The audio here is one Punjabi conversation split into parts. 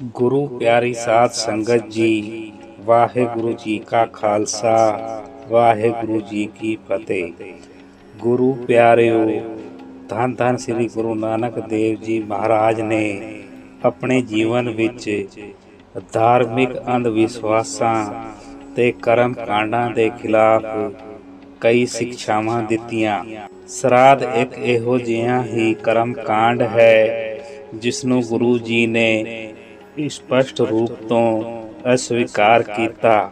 ਗੁਰੂ ਪਿਆਰੀ ਸਾਧ ਸੰਗਤ ਜੀ, ਵਾਹਿਗੁਰੂ ਜੀ ਕਾ ਖਾਲਸਾ, ਵਾਹਿਗੁਰੂ ਜੀ ਕੀ ਫਤਿਹ। ਗੁਰੂ ਪਿਆਰਿਓ, ਧੰਨ ਧੰਨ ਸ੍ਰੀ ਗੁਰੂ ਨਾਨਕ ਦੇਵ ਜੀ ਮਹਾਰਾਜ ਨੇ ਆਪਣੇ ਜੀਵਨ ਵਿੱਚ ਧਾਰਮਿਕ ਅੰਧ ਵਿਸ਼ਵਾਸਾਂ ਤੇ ਕਰਮ ਕਾਂਡਾਂ ਦੇ ਖਿਲਾਫ ਕਈ ਸਿੱਖਿਆਵਾਂ ਦਿੱਤੀਆਂ। ਸਰਾਧ ਇੱਕ ਇਹੋ ਜਿਹਾ ਹੀ ਕਰਮ ਕਾਂਡ ਹੈ ਜਿਸ ਨੂੰ ਗੁਰੂ ਜੀ ਨੇ ਸਪਸ਼ਟ ਰੂਪ ਤੋਂ ਅਸਵੀਕਾਰ ਕੀਤਾ।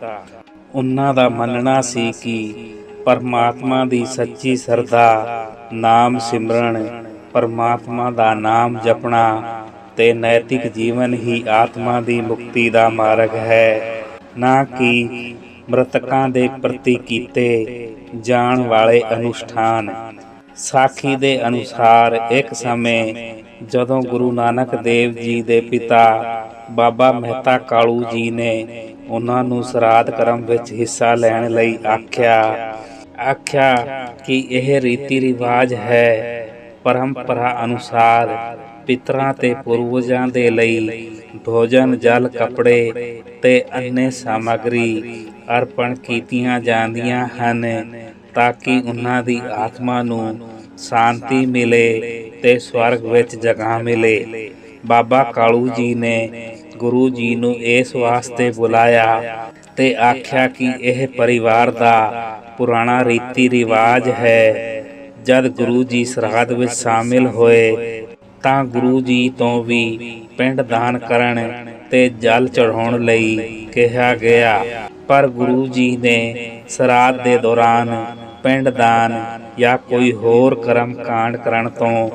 ਉਹਨਾਂ ਦਾ ਮੰਨਣਾ ਸੀ ਕਿ ਪਰਮਾਤਮਾ ਦੀ ਸੱਚੀ ਸਰਦਾ ਨਾਮ ਸਿਮਰਨ, ਪਰਮਾਤਮਾ ਦਾ ਨਾਮ ਜਪਣਾ ਤੇ ਨੈਤਿਕ ਜੀਵਨ ਹੀ ਆਤਮਾ ਦੀ ਮੁਕਤੀ ਦਾ ਮਾਰਗ ਹੈ। ਨਾ ਕਿ ਮ੍ਰਿਤਕਾਂ ਦੇ ਪ੍ਰਤੀ ਕੀਤੇ ਜਾਣ ਵਾਲੇ ਅਨੁਸ਼ਠਾਨ। ਸਾਖੀ ਦੇ ਅਨੁਸਾਰ ਇੱਕ ਸਮੇਂ ਜਦੋਂ ਗੁਰੂ ਨਾਨਕ ਦੇਵ ਜੀ ਦੇ ਪਿਤਾ ਬਾਬਾ ਮਹਿਤਾ ਕਾਲੂ ਜੀ ਨੇ ਉਹਨਾਂ ਨੂੰ ਸਰਾਧ ਕਰਮ ਵਿੱਚ ਹਿੱਸਾ ਲੈਣ ਲਈ ਆਖਿਆ। ਆਖਿਆ ਕਿ ਇਹ ਰੀਤੀ ਰਿਵਾਜ ਹੈ, ਪਰੰਪਰਾ ਅਨੁਸਾਰ ਪਿਤਰਾਂ ਤੇ ਪੂਰਵਜਾਂ ਦੇ ਲਈ ਭੋਜਨ, ਜਲ, ਕੱਪੜੇ ਤੇ ਅੰਨੇ ਸਾਮਗਰੀ ਅਰਪਣ ਕੀਤੀਆਂ ਜਾਂਦੀਆਂ ਹਨ ਤਾਂ ਕਿ ਉਹਨਾਂ ਦੀ ਆਤਮਾ ਨੂੰ ਸ਼ਾਂਤੀ ਮਿਲੇ ਤੇ ਸਵਰਗ ਵਿੱਚ ਜਗ੍ਹਾ ਮਿਲੇ। ਬਾਬਾ ਕਾਲੂ ਜੀ ਨੇ ਗੁਰੂ ਜੀ ਨੂੰ ਇਸ ਵਾਸਤੇ ਬੁਲਾਇਆ ਤੇ ਆਖਿਆ ਕਿ ਇਹ ਪਰਿਵਾਰ ਦਾ ਪੁਰਾਣਾ ਰੀਤੀ ਰਿਵਾਜ ਹੈ। ਜਦ ਗੁਰੂ ਜੀ ਸਰਾਧ ਵਿੱਚ ਸ਼ਾਮਿਲ ਹੋਏ, ਤਾਂ ਗੁਰੂ ਜੀ ਤੋਂ ਵੀ ਪਿੰਡ ਦਾਨ ਕਰਨ ਤੇ ਜਲ ਚੜਾਉਣ ਲਈ ਕਿਹਾ ਗਿਆ। ਪਰ ਗੁਰੂ ਜੀ ਨੇ ਸਰਾਧ ਦੇ ਦੌਰਾਨ ਪਿੰਡ ਦਾਨ ਜਾਂ ਕੋਈ ਹੋਰ ਕਰਮ ਕਾਂਡ ਕਰਨ ਤੋਂ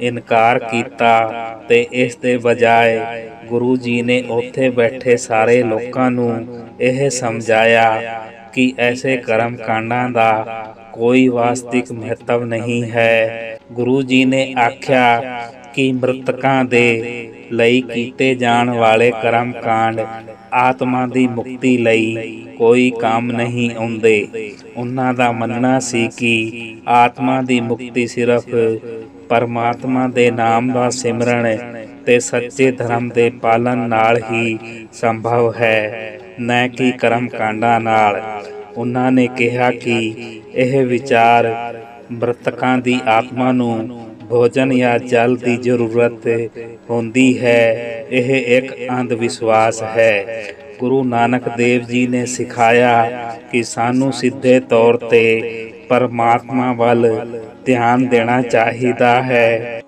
ਇਨਕਾਰ ਕੀਤਾ ਤੇ ਇਸ ਦੇ ਬਜਾਏ ਗੁਰੂ ਜੀ ਨੇ ਉੱਥੇ ਬੈਠੇ ਸਾਰੇ ਲੋਕਾਂ ਨੂੰ ਇਹ ਸਮਝਾਇਆ ਕਿ ਐਸੇ ਕਰਮ ਕਾਂਡਾਂ ਦਾ ਕੋਈ ਵਾਸਤਿਕ ਮਹੱਤਵ ਨਹੀਂ ਹੈ। ਗੁਰੂ ਜੀ ਨੇ ਆਖਿਆ ਕਿ ਮ੍ਰਿਤਕਾਂ ਦੇ ਲਈ ਕੀਤੇ ਜਾਣ ਵਾਲੇ ਕਰਮ ਕਾਂਡ ਆਤਮਾ ਦੀ ਮੁਕਤੀ ਲਈ ਕੋਈ ਕੰਮ ਨਹੀਂ ਆਉਂਦੇ। ਉਹਨਾਂ ਦਾ ਮੰਨਣਾ ਸੀ ਕਿ ਆਤਮਾ ਦੀ ਮੁਕਤੀ ਸਿਰਫ ਪਰਮਾਤਮਾ ਦੇ ਨਾਮ ਦਾ ਸਿਮਰਨ ਤੇ ਸੱਚੇ ਧਰਮ ਦੇ ਪਾਲਨ ਨਾਲ ਹੀ ਸੰਭਵ ਹੈ। ਨਾ ਕਿ ਕਰਮ ਕਾਂਡਾਂ ਨਾਲ? ਉਹਨਾਂ ਨੇ ਕਿਹਾ ਕਿ ਇਹ ਵਿਚਾਰ ਮ੍ਰਿਤਕਾਂ ਦੀ ਆਤਮਾ ਨੂੰ ਭੋਜਨ ਜਾਂ ਜਲ ਦੀ ਜ਼ਰੂਰਤ ਹੁੰਦੀ ਹੈ। ਇਹ ਇੱਕ ਅੰਧ ਵਿਸ਼ਵਾਸ ਹੈ। ਗੁਰੂ ਨਾਨਕ ਦੇਵ ਜੀ ਨੇ ਸਿਖਾਇਆ ਕਿ ਸਾਨੂੰ ਸਿੱਧੇ ਤੌਰ ਤੇ ਪਰਮਾਤਮਾ ਵੱਲ ਧਿਆਨ ਦੇਣਾ ਚਾਹੀਦਾ ਹੈ।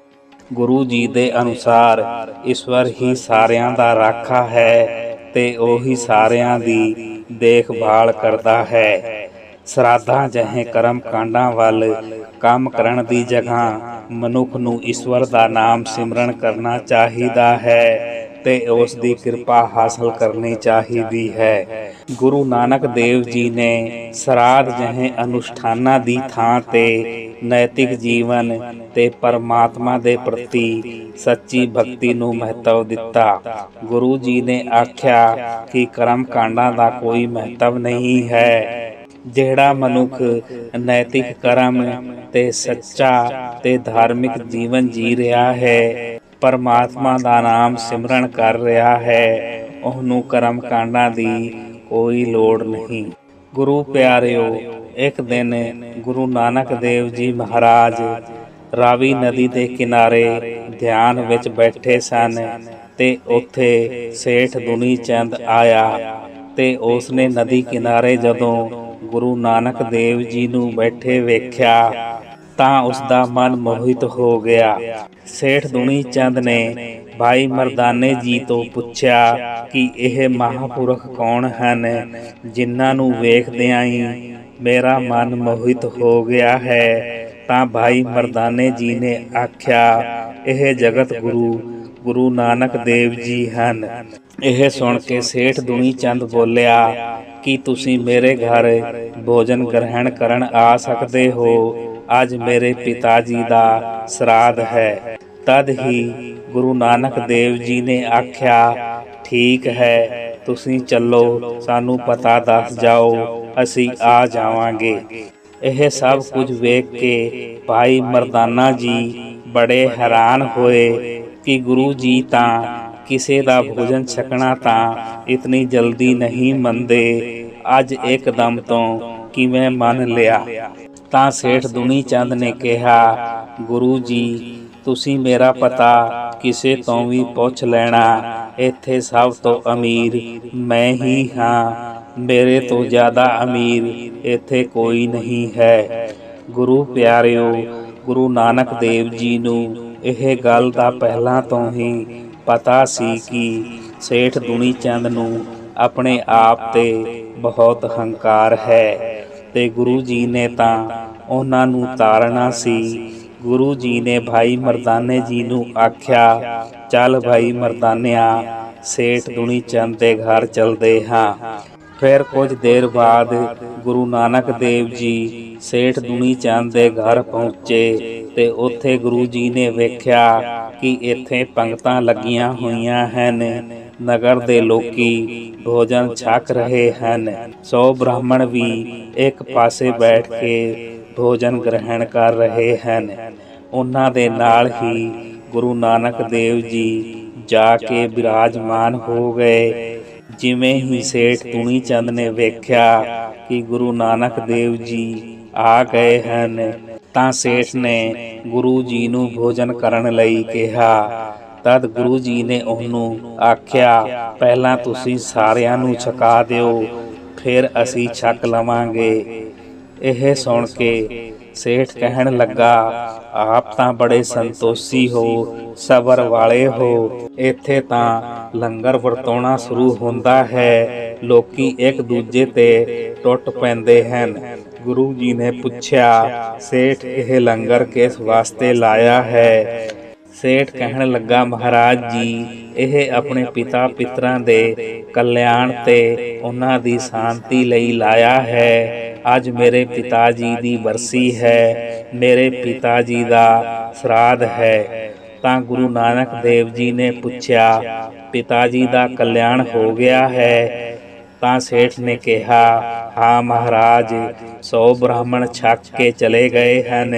ਗੁਰੂ ਜੀ ਦੇ ਅਨੁਸਾਰ ਈਸ਼ਵਰ ਹੀ ਸਾਰਿਆਂ ਦਾ ਰਾਖਾ ਹੈ ਤੇ ਉਹੀ ਸਾਰਿਆਂ ਦੀ ਦੇਖਭਾਲ ਕਰਦਾ ਹੈ। ਸਰਾਧਾਂ ਜਿਹੇ ਕਰਮ ਕਾਂਡਾਂ ਵੱਲ ਕੰਮ ਕਰਨ ਦੀ ਜਗ੍ਹਾ ਮਨੁੱਖ ਨੂੰ ਈਸ਼ਵਰ ਦਾ ਨਾਮ ਸਿਮਰਨ ਕਰਨਾ ਚਾਹੀਦਾ ਹੈ। ਤੇ ਉਸ ਦੀ ਕਿਰਪਾ ਹਾਸਲ ਕਰਨੀ ਚਾਹੀਦੀ ਹੈ। ਗੁਰੂ ਨਾਨਕ ਦੇਵ ਜੀ ਨੇ ਸਰਾਧ ਜਿਹੇ ਅਨੁਸ਼ਠਾਨਾਂ ਦੀ ਥਾਂ ਤੇ ਨੈਤਿਕ ਜੀਵਨ ਤੇ ਪਰਮਾਤਮਾ ਦੇ ਪ੍ਰਤੀ ਸੱਚੀ ਭਗਤੀ ਨੂੰ ਮਹੱਤਵ ਦਿੱਤਾ। ਗੁਰੂ ਜੀ ਨੇ ਆਖਿਆ ਕਿ ਕਰਮ ਕਾਂਡਾਂ ਦਾ ਕੋਈ ਮਹੱਤਵ ਨਹੀਂ ਹੈ। ਜਿਹੜਾ ਮਨੁੱਖ ਨੈਤਿਕ ਕਰਮ ਤੇ ਸੱਚਾ ਤੇ ਧਾਰਮਿਕ ਜੀਵਨ ਜੀ ਰਿਹਾ ਹੈ ਪਰਮਾਤਮਾ ਦਾ ਨਾਮ ਸਿਮਰਨ ਕਰ ਰਿਹਾ ਹੈ। ਉਹਨੂੰ ਕਰਮ ਕਾਂਡਾਂ ਦੀ ਕੋਈ ਲੋੜ ਨਹੀਂ। ਗੁਰੂ ਪਿਆਰਿਓ, ਇੱਕ ਦਿਨ ਗੁਰੂ ਨਾਨਕ ਦੇਵ ਜੀ ਮਹਾਰਾਜ ਰਾਵੀ ਨਦੀ ਦੇ ਕਿਨਾਰੇ ਧਿਆਨ ਵਿੱਚ ਬੈਠੇ ਸਨ ਤੇ ਉੱਥੇ ਸੇਠ ਦੁਨੀ ਚੰਦ ਆਇਆ ਤੇ ਉਸਨੇ ਨਦੀ ਕਿਨਾਰੇ ਜਦੋਂ ਗੁਰੂ ਨਾਨਕ ਦੇਵ ਜੀ ਨੂੰ ਬੈਠੇ ਵੇਖਿਆ ਤਾਂ ਉਸ ਦਾ ਮਨ ਮੋਹਿਤ ਹੋ ਗਿਆ। ਸੇਠ ਦੁਨੀ ਚੰਦ ਨੇ ਭਾਈ ਮਰਦਾਨੇ ਜੀ ਤੋਂ ਪੁੱਛਿਆ ਕਿ ਇਹ ਮਹਾਪੁਰਖ ਕੌਣ ਹਨ? ਜਿਨ੍ਹਾਂ ਨੂੰ ਵੇਖਦਿਆਂ ਹੀ ਮੇਰਾ ਮਨ ਮੋਹਿਤ ਹੋ ਗਿਆ ਹੈ, ਤਾਂ ਭਾਈ ਮਰਦਾਨੇ ਜੀ ਨੇ ਆਖਿਆ, ਇਹ ਜਗਤ ਗੁਰੂ ਗੁਰੂ ਨਾਨਕ ਦੇਵ ਜੀ ਹਨ। ਇਹ ਸੁਣ ਕੇ ਸੇਠ ਦੁਨੀ ਚੰਦ ਬੋਲਿਆ, ਕਿ ਤੁਸੀਂ ਮੇਰੇ ਘਰ ਭੋਜਨ ਗ੍ਰਹਿਣ ਕਰਨ ਆ ਸਕਦੇ ਹੋ? ਅੱਜ ਮੇਰੇ ਪਿਤਾ ਜੀ ਦਾ ਸਰਾਧ ਹੈ। ਤਦ ਹੀ ਗੁਰੂ ਨਾਨਕ ਦੇਵ ਜੀ ਨੇ ਆਖਿਆ, ਠੀਕ ਹੈ, ਤੁਸੀਂ ਚੱਲੋ, ਸਾਨੂੰ ਪਤਾ ਦੱਸ ਜਾਓ, ਅਸੀਂ ਆ ਜਾਵਾਂਗੇ। ਇਹ ਸਭ ਕੁਝ ਵੇਖ ਕੇ ਭਾਈ ਮਰਦਾਨਾ ਜੀ ਬੜੇ ਹੈਰਾਨ ਹੋਏ ਕਿ ਗੁਰੂ ਜੀ ਤਾਂ ਕਿਸੇ ਦਾ ਭੋਜਨ ਛਕਣਾ ਤਾਂ ਇਤਨੀ ਜਲਦੀ ਨਹੀਂ ਮੰਨਦੇ। ਅੱਜ ਇੱਕਦਮ ਤੋਂ ਕਿਵੇਂ ਮੰਨ ਲਿਆ? ਤਾਂ ਸੇਠ ਦੁਨੀ ਚੰਦ ਨੇ ਕਿਹਾ, ਗੁਰੂ ਜੀ, ਤੁਸੀਂ ਮੇਰਾ ਪਤਾ ਕਿਸੇ ਤੋਂ ਵੀ ਪੁੱਛ ਲੈਣਾ। ਇੱਥੇ ਸਭ ਤੋਂ ਅਮੀਰ ਮੈਂ ਹੀ ਹਾਂ। ਮੇਰੇ ਤੋਂ ਜ਼ਿਆਦਾ ਅਮੀਰ ਇੱਥੇ ਕੋਈ ਨਹੀਂ ਹੈ। ਗੁਰੂ ਪਿਆਰਿਓ, ਗੁਰੂ ਨਾਨਕ ਦੇਵ ਜੀ ਨੂੰ ਇਹ ਗੱਲ ਦਾ ਪਹਿਲਾਂ ਤੋਂ ਹੀ ਪਤਾ ਸੀ ਕਿ ਸੇਠ ਦੁਨੀ ਚੰਦ ਨੂੰ ਆਪਣੇ ਆਪ ਤੇ ਬਹੁਤ ਹੰਕਾਰ ਹੈ। ਤੇ ਗੁਰੂ ਜੀ ਨੇ ਤਾਂ ਉਹਨਾਂ ਨੂੰ ਤਾਰਨਾ ਸੀ। ਗੁਰੂ ਜੀ ਨੇ ਭਾਈ ਮਰਦਾਨੇ ਜੀ ਨੂੰ ਆਖਿਆ, ਚੱਲ ਭਾਈ ਮਰਦਾਨਿਆ, ਸੇਠ ਦੁਨੀ ਚੰਦ ਦੇ ਘਰ ਚਲਦੇ ਹਾਂ। ਫਿਰ ਕੁਝ ਦੇਰ ਬਾਅਦ ਗੁਰੂ ਨਾਨਕ ਦੇਵ ਜੀ ਸੇਠ ਦੁਨੀ ਚੰਦ ਦੇ ਘਰ ਪਹੁੰਚੇ ਤੇ ਉੱਥੇ ਗੁਰੂ ਜੀ ਨੇ ਵੇਖਿਆ ਕਿ ਇੱਥੇ ਪੰਗਤਾਂ ਲੱਗੀਆਂ ਹੋਈਆਂ ਹਨ। ਨਗਰ ਦੇ ਲੋਕੀ ਭੋਜਨ ਛਕ ਰਹੇ ਹਨ। ਸੋ ਬ੍ਰਾਹਮਣ ਵੀ ਇੱਕ ਪਾਸੇ ਬੈਠ ਕੇ ਭੋਜਨ ਗ੍ਰਹਿਣ ਕਰ ਰਹੇ ਹਨ। ਉਹਨਾਂ ਦੇ ਨਾਲ ਹੀ ਗੁਰੂ ਨਾਨਕ ਦੇਵ ਜੀ ਜਾ ਕੇ ਬਿਰਾਜਮਾਨ ਹੋ ਗਏ। ਜਿਵੇਂ ਹੀ ਸੇਠ ਤੁਣੀ ਚੰਦ ਨੇ ਵੇਖਿਆ ਕਿ ਗੁਰੂ ਨਾਨਕ ਦੇਵ ਜੀ ਆ ਗਏ ਹਨ, ਤਾਂ ਸੇਠ ਨੇ ਗੁਰੂ ਜੀ ਨੂੰ ਭੋਜਨ ਕਰਨ ਲਈ ਕਿਹਾ ਤਦ ਗੁਰੂ ਜੀ ਨੇ ਉਹਨੂੰ ਆਖਿਆ, ਪਹਿਲਾਂ ਤੁਸੀਂ ਸਾਰਿਆਂ ਨੂੰ ਛਕਾ ਦਿਓ, ਫਿਰ ਅਸੀਂ ਛਕ ਲਵਾਂਗੇ। ਇਹ ਸੁਣ ਕੇ ਸੇਠ ਕਹਿਣ ਲੱਗਾ, ਆਪ ਤਾਂ ਬੜੇ ਸੰਤੋਸ਼ੀ ਹੋ, ਸਬਰ ਵਾਲੇ ਹੋ। ਇੱਥੇ ਤਾਂ ਲੰਗਰ ਵਰਤਾਉਣਾ ਸ਼ੁਰੂ ਹੁੰਦਾ ਹੈ। ਲੋਕੀ ਇੱਕ ਦੂਜੇ ਤੇ ਟੁੱਟ ਪੈਂਦੇ ਹਨ। ਗੁਰੂ ਜੀ ਨੇ ਪੁੱਛਿਆ, ਸੇਠ, ਇਹ ਲੰਗਰ ਕਿਸ ਵਾਸਤੇ ਲਾਇਆ ਹੈ? ਸੇਠ ਕਹਿਣ ਲੱਗਾ, ਮਹਾਰਾਜ ਜੀ, ਇਹ ਆਪਣੇ ਪਿਤਾ ਪਿਤਰਾਂ ਦੇ ਕਲਿਆਣ ਤੇ ਉਹਨਾਂ ਦੀ ਸ਼ਾਂਤੀ ਲਈ ਲਾਇਆ ਹੈ। ਅੱਜ ਮੇਰੇ ਪਿਤਾ ਜੀ ਦੀ ਬਰਸੀ ਹੈ, ਮੇਰੇ ਪਿਤਾ ਜੀ ਦਾ ਸਰਾਧ ਹੈ। ਤਾਂ ਗੁਰੂ ਨਾਨਕ ਦੇਵ ਜੀ ਨੇ ਪੁੱਛਿਆ, ਪਿਤਾ ਜੀ ਦਾ ਕਲਿਆਣ ਹੋ ਗਿਆ ਹੈ ਤਾਂ ਸੇਠ ਨੇ ਕਿਹਾ, ਹਾਂ ਮਹਾਰਾਜ, ਸੌ ਬ੍ਰਾਹਮਣ ਛਕ ਕੇ ਚਲੇ ਗਏ ਹਨ।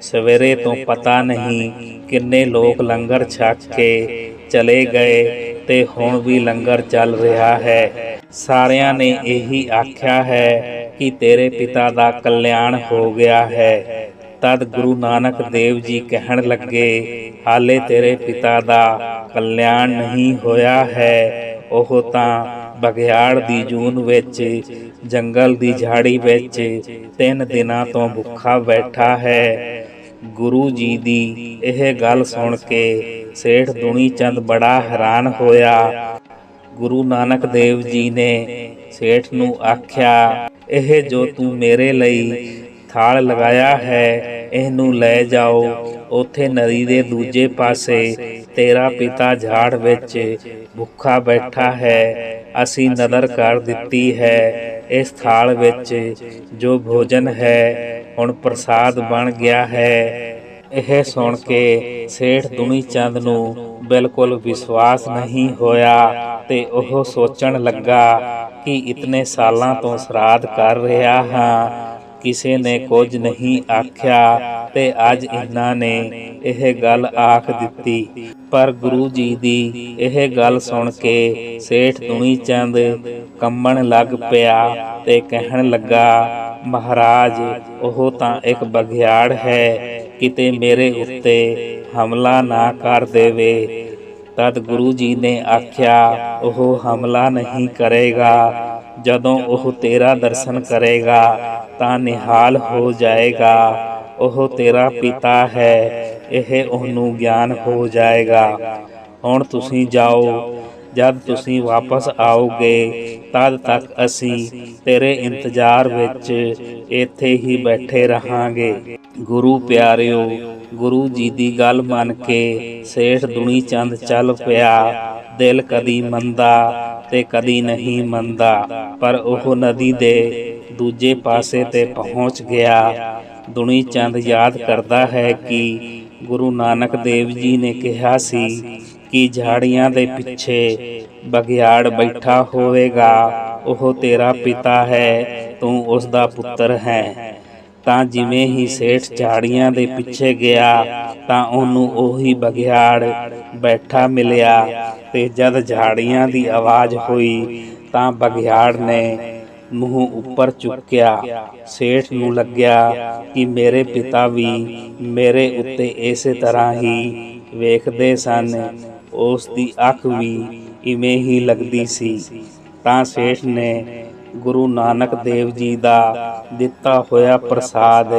ਸਵੇਰੇ ਤੋਂ ਪਤਾ ਨਹੀਂ ਕਿੰਨੇ ਲੋਕ ਲੰਗਰ ਛਕ ਕੇ ਚਲੇ ਗਏ ਤੇ ਹੁਣ ਵੀ ਲੰਗਰ ਚੱਲ ਰਿਹਾ ਹੈ। ਸਾਰਿਆਂ ਨੇ ਇਹੀ ਆਖਿਆ ਹੈ ਕਿ ਤੇਰੇ ਪਿਤਾ ਦਾ ਕਲਿਆਣ ਹੋ ਗਿਆ ਹੈ। ਤਦ ਗੁਰੂ ਨਾਨਕ ਦੇਵ ਜੀ ਕਹਿਣ ਲੱਗੇ, ਹਾਲੇ ਤੇਰੇ ਪਿਤਾ ਦਾ ਕਲਿਆਣ ਨਹੀਂ ਹੋਇਆ ਹੈ। ਉਹ ਤਾਂ ਬਗਿਆੜ ਦੀ ਜੂਨ ਵਿੱਚ, ਜੰਗਲ ਦੀ ਝਾੜੀ ਵਿੱਚ ਤਿੰਨ ਦਿਨਾਂ ਤੋਂ ਭੁੱਖਾ ਬੈਠਾ ਹੈ। ਗੁਰੂ ਜੀ ਦੀ ਇਹ ਗੱਲ ਸੁਣ ਕੇ ਸੇਠ ਦੁਨੀ ਚੰਦ ਬੜਾ ਹੈਰਾਨ ਹੋਇਆ। ਗੁਰੂ ਨਾਨਕ ਦੇਵ ਜੀ ਨੇ ਸੇਠ ਨੂੰ ਆਖਿਆ, ਇਹ ਜੋ ਤੂੰ ਮੇਰੇ ਲਈ ਥਾਲ ਲਗਾਇਆ ਹੈ, ਇਹਨੂੰ ਲੈ ਜਾਓ। ਉਥੇ ਨਦੀ ਦੇ ਦੂਜੇ ਪਾਸੇ ਤੇਰਾ ਪਿਤਾ ਝਾੜ ਵਿੱਚ ਭੁੱਖਾ ਬੈਠਾ ਹੈ, ਅਸੀਂ ਨਦਰ ਕਰ ਦਿੱਤੀ ਹੈ, ਇਸ ਥਾਲ ਵਿੱਚ ਜੋ ਭੋਜਨ ਹੈ, ਹੁਣ ਪ੍ਰਸਾਦ ਬਣ ਗਿਆ ਹੈ। ਇਹ ਸੁਣ ਕੇ ਸੇਠ ਦੁਨੀ ਚੰਦ ਨੂੰ ਬਿਲਕੁਲ ਵਿਸ਼ਵਾਸ ਨਹੀਂ ਹੋਇਆ ਤੇ ਉਹ ਸੋਚਣ ਲੱਗਾ ਕਿ ਇਤਨੇ ਸਾਲਾਂ ਤੋਂ ਸਰਾਧ ਕਰ ਰਿਹਾ ਹਾਂ, ਕਿਸੇ ਨੇ ਕੁਝ ਨਹੀਂ ਆਖਿਆ ਤੇ ਅੱਜ ਇਹਨਾਂ ਨੇ ਇਹ ਗੱਲ ਆਖ ਦਿੱਤੀ। ਪਰ ਗੁਰੂ ਜੀ ਦੀ ਇਹ ਗੱਲ ਸੁਣ ਕੇ ਸੇਠ ਦੁਨੀ ਚੰਦ ਕੰਮਣ ਲੱਗ ਪਿਆ ਤੇ ਕਹਿਣ ਲੱਗਾ, ਮਹਾਰਾਜ, ਉਹ ਤਾਂ ਇੱਕ ਬਗਿਆੜ ਹੈ, ਕਿਤੇ ਮੇਰੇ ਉੱਤੇ ਹਮਲਾ ਨਾ ਕਰ ਦੇਵੇ। ਤਦ ਗੁਰੂ ਜੀ ਨੇ ਆਖਿਆ, ਉਹ ਹਮਲਾ ਨਹੀਂ ਕਰੇਗਾ। ਜਦੋਂ ਉਹ ਤੇਰਾ ਦਰਸ਼ਨ ਕਰੇਗਾ ਤਾਂ ਨਿਹਾਲ ਹੋ ਜਾਏਗਾ। ਉਹ ਤੇਰਾ ਪਿਤਾ ਹੈ ਇਹ ਉਹਨੂੰ ਗਿਆਨ ਹੋ ਜਾਏਗਾ। ਹੁਣ ਤੁਸੀਂ ਜਾਓ। ਜਦ ਤੁਸੀਂ ਵਾਪਸ ਆਓਗੇ, ਤਦ ਤੱਕ ਅਸੀਂ ਤੇਰੇ ਇੰਤਜ਼ਾਰ ਵਿੱਚ ਇੱਥੇ ਹੀ ਬੈਠੇ ਰਹਾਂਗੇ। ਗੁਰੂ ਪਿਆਰਿਓ, ਗੁਰੂ ਜੀ ਦੀ ਗੱਲ ਮੰਨ ਕੇ ਸੇਠ ਦੁਨੀ ਚੰਦ ਚੱਲ ਪਿਆ। ਦਿਲ ਕਦੀ ਮੰਦਾ ਤੇ ਕਦੀ ਨਹੀਂ ਮੰਦਾ। ਪਰ ਉਹ ਨਦੀ ਦੇ ਦੂਜੇ ਪਾਸੇ ਤੇ ਪਹੁੰਚ ਗਿਆ। ਦੁਨੀ ਚੰਦ ਯਾਦ ਕਰਦਾ ਹੈ ਕਿ ਗੁਰੂ ਨਾਨਕ ਦੇਵ ਜੀ ਨੇ ਕਿਹਾ ਸੀ ਕਿ ਝਾੜੀਆਂ ਦੇ ਪਿੱਛੇ ਬਗਿਆੜ ਬੈਠਾ ਹੋਵੇਗਾ, ਉਹ ਤੇਰਾ ਪਿਤਾ ਹੈ, ਤੂੰ ਉਸ ਦਾ ਪੁੱਤਰ ਹੈ। ਤਾਂ ਜਿਵੇਂ ਹੀ ਸੇਠ ਝਾੜੀਆਂ ਦੇ ਪਿੱਛੇ ਗਿਆ, ਤਾਂ ਉਹਨੂੰ ਉਹੀ ਬਗਿਆੜ ਬੈਠਾ ਮਿਲਿਆ ਤੇ ਜਦ ਝਾੜੀਆਂ ਦੀ ਆਵਾਜ਼ ਹੋਈ, ਤਾਂ ਬਗਿਆੜ ਨੇ ਮੂੰਹ ਉੱਪਰ ਚੁੱਕਿਆ। ਸੇਠ ਨੂੰ ਲੱਗਿਆ ਕਿ ਮੇਰੇ ਪਿਤਾ ਵੀ ਮੇਰੇ ਉੱਤੇ ਇਸੇ ਤਰ੍ਹਾਂ ਹੀ ਵੇਖਦੇ ਸਨ। ਉਸ ਦੀ ਅੱਖ ਵੀ ਇਵੇਂ ਹੀ ਲੱਗਦੀ ਸੀ। ਤਾਂ ਸੇਠ ਨੇ ਗੁਰੂ ਨਾਨਕ ਦੇਵ ਜੀ ਦਾ ਦਿੱਤਾ ਹੋਇਆ ਪ੍ਰਸਾਦ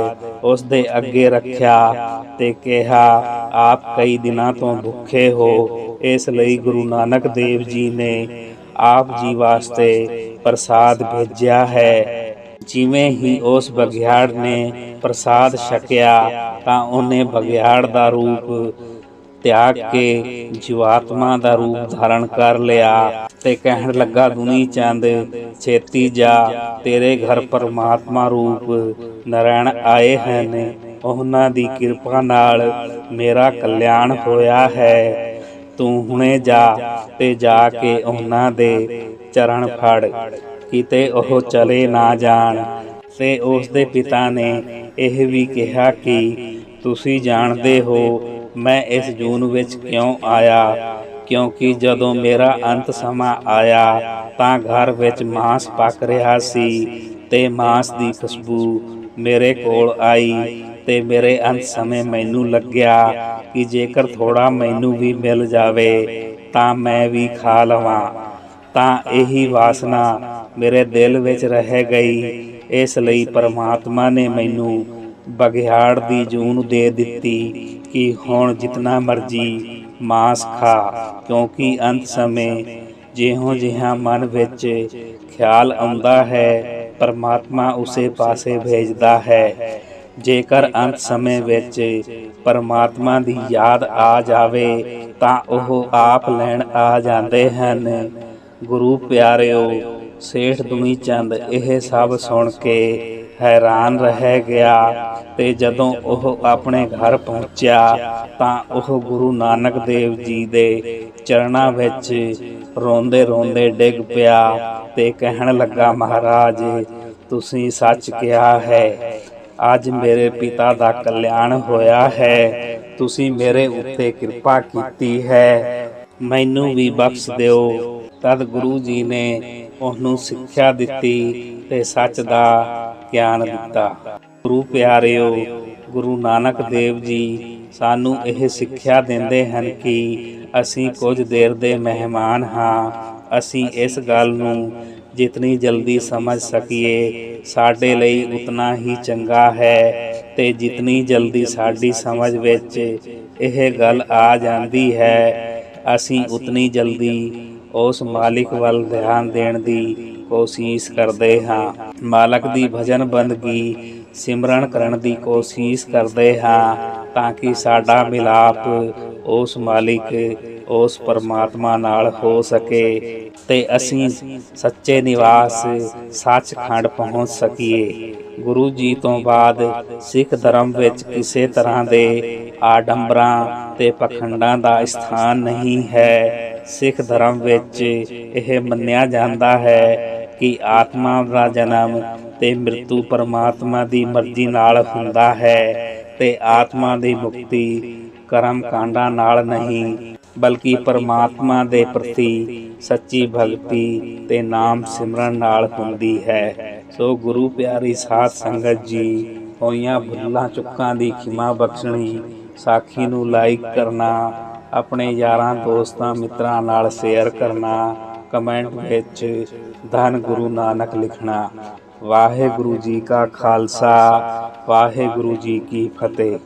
ਉਸ ਦੇ ਅੱਗੇ ਰੱਖਿਆ ਤੇ ਕਿਹਾ, ਆਪ ਕਈ ਦਿਨਾਂ ਤੋਂ ਭੁੱਖੇ ਹੋ। ਇਸ ਲਈ ਗੁਰੂ ਨਾਨਕ ਦੇਵ ਜੀ ਨੇ ਆਪ ਜੀ ਵਾਸਤੇ ਪ੍ਰਸਾਦ ਭੇਜਿਆ ਹੈ। ਜਿਵੇਂ ਹੀ ਉਸ ਬਗਿਆੜ ਨੇ ਪ੍ਰਸਾਦ ਛਕਿਆ, ਤਾਂ ਉਹਨੇ ਬਗਿਆੜ ਦਾ ਰੂਪ ਤਿਆਗ ਕੇ ਜੀਵਾਤਮਾ ਦਾ ਰੂਪ ਧਾਰਨ ਕਰ ਲਿਆ ਤੇ ਕਹਿਣ ਲੱਗਾ, ਦੁਨੀ ਚੰਦ, ਛੇਤੀ ਜਾ, ਤੇਰੇ ਘਰ ਪਰਮਾਤਮਾ ਰੂਪ ਨਰਾਇਣ ਆਏ ਹਨ। ਉਹਨਾਂ ਦੀ ਕਿਰਪਾ ਨਾਲ ਮੇਰਾ ਕਲਿਆਣ ਹੋਇਆ ਹੈ। ਤੂੰ ਹੁਣੇ ਜਾ ਤੇ ਜਾ ਕੇ ਉਹਨਾਂ ਦੇ ਚਰਨ ਫੜ, ਕਿਤੇ ਉਹ ਚਲੇ ਨਾ ਜਾਣ। ਤੇ ਉਸ ਦੇ ਪਿਤਾ ਨੇ ਇਹ ਵੀ ਕਿਹਾ ਕਿ ਤੁਸੀਂ ਜਾਣਦੇ ਹੋ, ਮੈਂ ਇਸ ਜੂਨ ਵਿੱਚ ਕਿਉਂ ਆਇਆ? ਕਿਉਂਕਿ ਜਦੋਂ ਮੇਰਾ ਅੰਤ ਸਮਾਂ ਆਇਆ, ਤਾਂ ਘਰ ਵਿੱਚ ਮਾਸ ਪੱਕ ਰਿਹਾ ਸੀ ਤੇ ਮਾਸ ਦੀ ਖੁਸ਼ਬੂ ਮੇਰੇ ਕੋਲ ਆਈ ਤੇ ਮੇਰੇ ਅੰਤ ਸਮੇਂ ਮੈਨੂੰ ਲੱਗਿਆ ਕਿ ਜੇਕਰ ਥੋੜਾ ਮੈਨੂੰ ਵੀ ਮਿਲ ਜਾਵੇ, ਤਾਂ ਮੈਂ ਵੀ ਖਾ ਲਵਾਂ। ਤਾਂ ਇਹੀ ਵਾਸਨਾ ਮੇਰੇ ਦਿਲ ਵਿੱਚ ਰਹਿ ਗਈ। ਇਸ ਲਈ ਪਰਮਾਤਮਾ ਨੇ ਮੈਨੂੰ ਬਗਿਆੜ ਦੀ ਜੂਨ ਦੇ ਦਿੱਤੀ ਕਿ ਹੁਣ ਜਿਤਨਾ ਮਰਜ਼ੀ ਮਾਸ ਖਾ, ਕਿਉਂਕਿ ਅੰਤ ਸਮੇਂ ਜਿਹੋ ਜਿਹਾ ਮਨ ਵਿੱਚ ਖਿਆਲ ਆਉਂਦਾ ਹੈ, ਪਰਮਾਤਮਾ ਉਸੇ ਪਾਸੇ ਭੇਜਦਾ ਹੈ। ਜੇਕਰ ਅੰਤ ਸਮੇਂ ਵਿੱਚ ਪਰਮਾਤਮਾ ਦੀ ਯਾਦ ਆ ਜਾਵੇ, ਤਾਂ ਉਹ ਆਪ ਲੈਣ ਆ ਜਾਂਦੇ ਹਨ। ਗੁਰੂ ਪਿਆਰਿਓ, ਸੇਠ ਦੁਨੀ ਚੰਦ, ਇਹ ਸਭ ਸੁਣ ਕੇ ਹੈਰਾਨ ਰਹਿ ਗਿਆ ਤੇ ਜਦੋਂ ਉਹ ਆਪਣੇ ਘਰ ਪਹੁੰਚਿਆ ਤਾਂ ਉਹ ਗੁਰੂ ਨਾਨਕ ਦੇਵ ਜੀ ਦੇ ਚਰਨਾਂ ਵਿੱਚ ਰੋਂਦੇ ਰੋਂਦੇ ਡਿੱਗ ਪਿਆ ਤੇ ਕਹਿਣ ਲੱਗਾ, ਮਹਾਰਾਜ, ਤੁਸੀਂ ਸੱਚ ਕਿਹਾ ਹੈ, ਅੱਜ ਮੇਰੇ ਪਿਤਾ ਦਾ ਕਲਿਆਣ ਹੋਇਆ ਹੈ, ਤੁਸੀਂ ਮੇਰੇ ਉੱਤੇ ਕਿਰਪਾ ਕੀਤੀ ਹੈ, ਮੈਨੂੰ ਵੀ ਬਖਸ਼ ਦਿਓ ਤਦ ਗੁਰੂ ਜੀ ਨੇ ਉਹਨੂੰ ਸਿੱਖਿਆ ਦਿੱਤੀ ਤੇ ਸੱਚ ਦਾ ਗਿਆਨ ਦਿੱਤਾ। ਗੁਰੂ ਪਿਆਰਿਓ, ਗੁਰੂ ਨਾਨਕ ਦੇਵ ਜੀ ਸਾਨੂੰ ਇਹ ਸਿੱਖਿਆ ਦਿੰਦੇ ਹਨ ਕਿ ਅਸੀਂ ਕੁਝ ਦੇਰ ਦੇ ਮਹਿਮਾਨ ਹਾਂ, ਅਸੀਂ ਇਸ ਗੱਲ ਨੂੰ ਜਿਤਨੀ ਜਲਦੀ ਸਮਝ ਸਕੀਏ, ਸਾਡੇ ਲਈ ਉਤਨਾ ਹੀ ਚੰਗਾ ਹੈ ਤੇ ਜਿਤਨੀ ਜਲਦੀ ਸਾਡੀ ਸਮਝ ਵਿੱਚ ਇਹ ਗੱਲ ਆ ਜਾਂਦੀ ਹੈ, ਅਸੀਂ ਉਤਨੀ ਜਲਦੀ ਉਸ ਮਾਲਿਕ ਵੱਲ ਧਿਆਨ ਦੇਣ ਦੀ ਕੋਸ਼ਿਸ਼ ਕਰਦੇ ਹਾਂ। ਮਾਲਕ ਦੀ ਭਜਨ ਬੰਦਗੀ ਸਿਮਰਨ ਕਰਨ ਦੀ ਕੋਸ਼ਿਸ਼ ਕਰਦੇ ਹਾਂ ਤਾਂ ਕਿ ਸਾਡਾ ਮਿਲਾਪ ਉਸ ਮਾਲਿਕ, ਉਸ ਪਰਮਾਤਮਾ ਨਾਲ ਹੋ ਸਕੇ ਤੇ ਅਸੀਂ ਸੱਚੇ ਨਿਵਾਸ, ਸੱਚਖੰਡ ਪਹੁੰਚ ਸਕੀਏ। ਗੁਰੂ ਜੀ ਤੋਂ ਬਾਅਦ ਸਿੱਖ ਧਰਮ ਵਿੱਚ ਕਿਸੇ ਤਰ੍ਹਾਂ ਦੇ ਆਡੰਬਰਾਂ ਤੇ ਪਖੰਡਾਂ ਦਾ ਸਥਾਨ ਨਹੀਂ ਹੈ। ਸਿੱਖ ਧਰਮ ਵਿੱਚ ਇਹ ਮੰਨਿਆ ਜਾਂਦਾ ਹੈ ਕਿ ਆਤਮਾ ਦਾ ਜਨਮ ਤੇ ਮ੍ਰਿਤੂ ਪਰਮਾਤਮਾ ਦੀ ਮਰਜ਼ੀ ਨਾਲ ਹੁੰਦਾ ਹੈ ਤੇ ਆਤਮਾ ਦੀ ਮੁਕਤੀ ਕਰਮ ਕਾਂਡਾਂ ਨਾਲ ਨਹੀਂ, ਬਲਕਿ ਪਰਮਾਤਮਾ ਦੇ ਪ੍ਰਤੀ ਸੱਚੀ ਭਗਤੀ ਤੇ ਨਾਮ ਸਿਮਰਨ ਨਾਲ ਹੁੰਦੀ ਹੈ। ਸੋ ਗੁਰੂ ਪਿਆਰੀ ਸਾਧ ਸੰਗਤ ਜੀ, ਹੋਈਆਂ ਭੁੱਲਾਂ ਚੁੱਕਾਂ ਦੀ ਖਿਮਾ ਬਖਸ਼ਣੀ, ਸਾਖੀ ਨੂੰ ਲਾਈਕ ਕਰਨਾ ਆਪਣੇ ਯਾਰਾਂ, ਦੋਸਤਾਂ, ਮਿੱਤਰਾਂ ਨਾਲ ਸ਼ੇਅਰ ਕਰਨਾ ਕਮੈਂਟ ਵਿੱਚ ਧੰਨ ਗੁਰੂ ਨਾਨਕ ਲਿਖਣਾ। ਵਾਹਿਗੁਰੂ ਜੀ ਕਾ ਖਾਲਸਾ, ਵਾਹਿਗੁਰੂ ਜੀ ਕੀ ਫਤਿਹ।